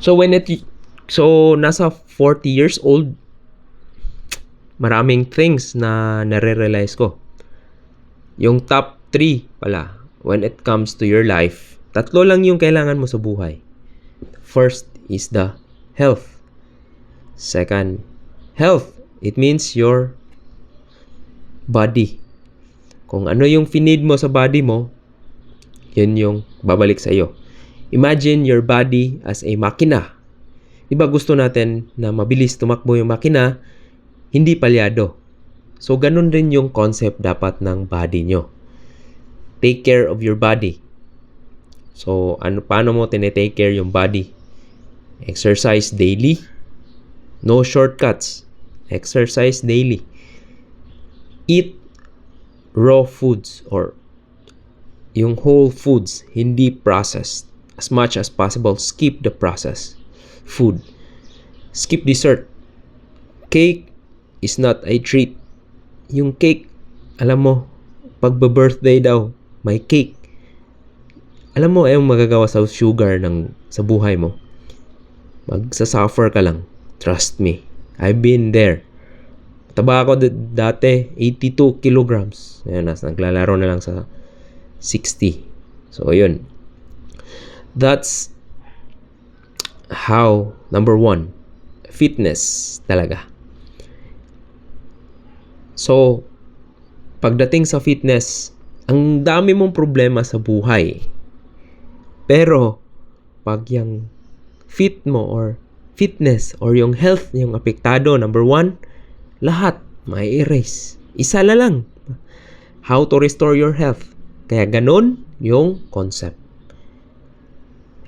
So when it so nasa 40 years old maraming things na nare-realize ko. Yung top 3 pala when it comes to your life, tatlo lang yung kailangan mo sa buhay. First is the health. Second, health. It means your body. Kung ano yung finid mo sa body mo, yun yung babalik sa iyo. Imagine your body as a makina. Di ba gusto natin na mabilis tumakbo yung makina, hindi palyado. So, ganun rin yung concept dapat ng body nyo. Take care of your body. So, ano, paano mo tinetake care yung body? Exercise daily. No shortcuts. Exercise daily. Eat raw foods or yung whole foods, hindi processed. As much as possible, skip the processed food. Skip dessert. Cake is not a treat. Yung cake, alam mo, pagba-birthday daw, may cake. Alam mo, ayong magagawa sa sugar ng, sa buhay mo. Magsasuffer ka lang. Trust me. I've been there. Taba ako dati, 82 kilograms. Ayan, nas, naglalaro na lang sa 60. So, yun. That's how, number one, fitness talaga. So, pagdating sa fitness, ang dami mong problema sa buhay. Pero, pag yung fit mo or fitness or yung health yung apektado, number one, lahat may erase. Isa na lang. How to restore your health. Kaya ganun yung concept.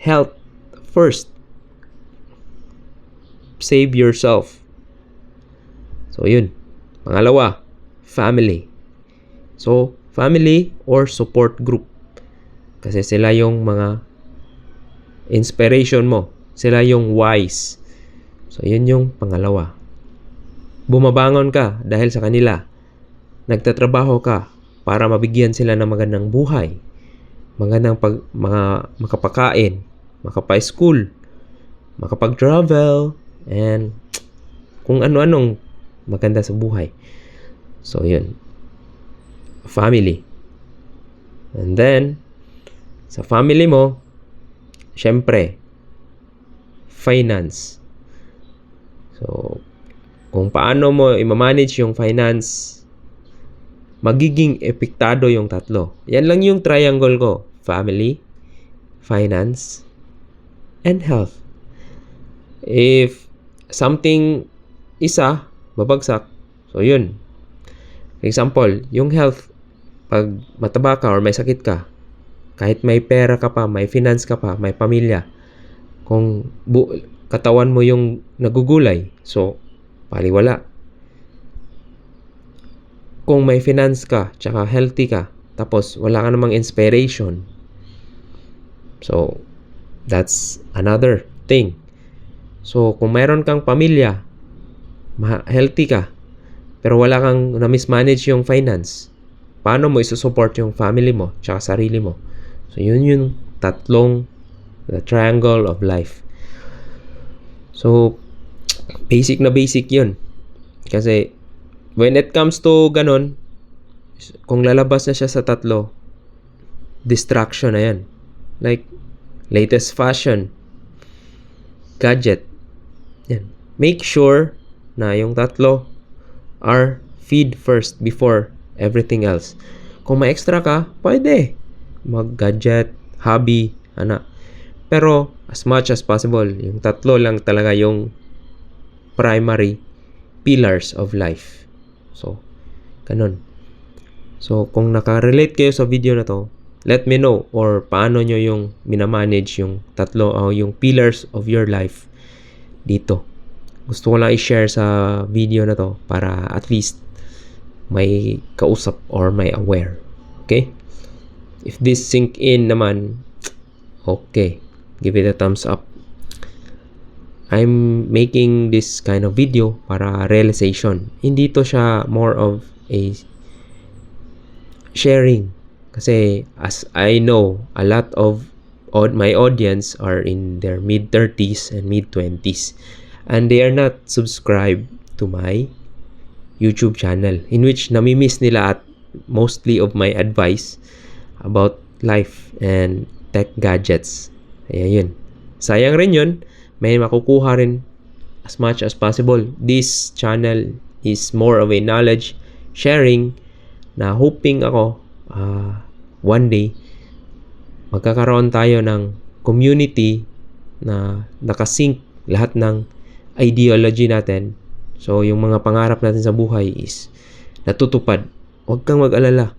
Health first. Save yourself. So, yun. Pangalawa, family. So, family or support group. Kasi sila yung mga inspiration mo. Sila yung wise. So, yun yung pangalawa. Bumabangon ka dahil sa kanila. Nagtatrabaho ka para mabigyan sila ng magandang buhay. Magandang pag, mga makapakain, makapa-school, makapag-travel, and kung ano-anong maganda sa buhay. So, yun. Family. And then, sa family mo, syempre, finance. So, kung paano mo i-manage yung finance, magiging epektado yung tatlo. Yan lang yung triangle ko. Family, finance, and health. If something isa, babagsak, so yun. Example, yung health, pag mataba ka or may sakit ka, kahit may pera ka pa, may finance ka pa, may pamilya, kung bu- katawan mo yung nagugulay, so, paliwala. Kung may finance ka, tsaka healthy ka, tapos wala ka namang inspiration, so, that's another thing. So, kung mayroon kang pamilya, healthy ka, pero wala kang na-mismanage yung finance, paano mo isusupport yung family mo tsaka sarili mo? So, yun yung tatlong the triangle of life. So, basic na basic yun. Kasi, when it comes to ganon, kung lalabas na siya sa tatlo, distraction na yan. Like, latest fashion, gadget. Yan. Make sure na yung tatlo are feed first before everything else. Kung may extra ka, pwede. Mag-gadget, hobby, ana. Pero, as much as possible, yung tatlo lang talaga yung primary pillars of life. So, ganun. So, kung nakarelate kayo sa video na to, let me know or paano nyo yung minamanage yung tatlo o yung pillars of your life dito. Gusto ko lang i-share sa video na to para at least may kausap or may aware. Okay? If this sink in naman, okay. Give it a thumbs up. I'm making this kind of video para realization. Hindi to siya more of a sharing. Kasi as I know, a lot of my audience are in their mid 30s and mid 20s and they are not subscribed to my YouTube channel in which namimiss nila at mostly of my advice about life and tech gadgets. Ayan yun. Sayang rin yun. May makukuha rin as much as possible. This channel is more of a knowledge sharing na hoping ako ah, one day magkakaroon tayo ng community na nakasync lahat ng ideology natin. So, yung mga pangarap natin sa buhay is natutupad. Huwag kang mag-alala.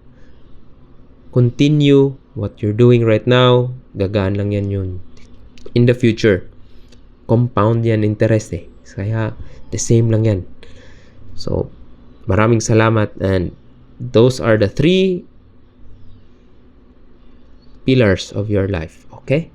Continue what you're doing right now. Gagaan lang yan yun. In the future, compound yan interest eh. Kaya, the same lang yan. So, maraming salamat and those are the three pillars of your life. Okay?